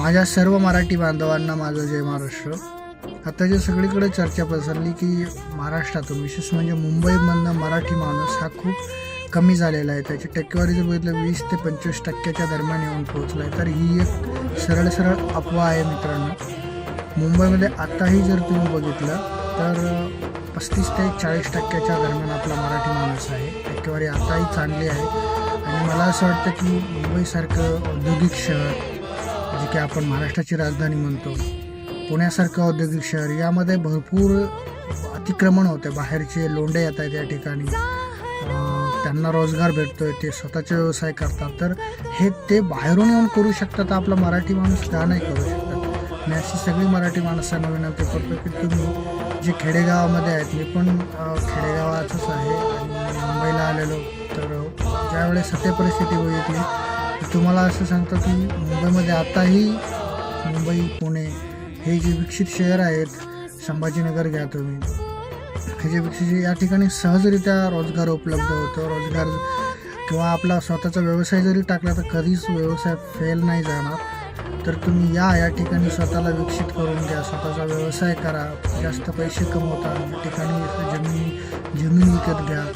माझ्या सर्व मराठी बांधवांना माझं जय महाराष्ट्र. आता जे सगळीकडे चर्चा पसरली की महाराष्ट्रातून विशेष म्हणजे मुंबईमधनं मराठी माणूस हा खूप कमी झालेला आहे. त्याची टक्केवारी जर बघितलं वीस ते पंचवीस टक्क्याच्या दरम्यान येऊन पोहोचला आहे तर ही एक सरळ सरळ अफवा आहे मित्रांनो. मुंबईमध्ये आताही जर तुम्ही बघितलं तर पस्तीस ते चाळीस टक्क्याच्या दरम्यान आपला मराठी माणूस आहे. टक्केवारी आताही चांगली आहे. आणि मला असं वाटतं की मुंबईसारखं औद्योगिक शहर की आपण महाराष्ट्राची राजधानी म्हणतो. पुण्यासारखं औद्योगिक शहर यामध्ये भरपूर अतिक्रमण होते. बाहेरचे लोंडे येत आहेत या ठिकाणी. त्यांना रोजगार भेटतोय ते स्वतःचे व्यवसाय करतात. तर हे ते बाहेरून येऊन करू शकतात तर आपला मराठी माणूस का नाही करू शकतात मी अशी सगळी मराठी माणसांना विनंती करतो की तुम्ही जे खेडेगावामध्ये आहेत मी पण खेडेगावाचंच आहे आणि मुंबईला आलेलो. तर ज्यावेळेस सत्य परिस्थिती बघितली तुम्हाला असं सांगतो की मुंबईमध्ये आताही मुंबई पुणे हे जे विकसित शहर आहेत संभाजीनगर घ्या तुम्ही. हे जे विकसित या ठिकाणी सहजरित्या रोजगार उपलब्ध होतो. रोजगार किंवा आपला स्वतःचा व्यवसाय जरी टाकला तर कधीच व्यवसाय फेल नाही जाणार. तर तुम्ही या या ठिकाणी स्वतःला विकसित करून घ्या. स्वतःचा व्यवसाय करा. जास्त पैसे कमवता. ठिकाणी जमीन जमीन विकत घ्या.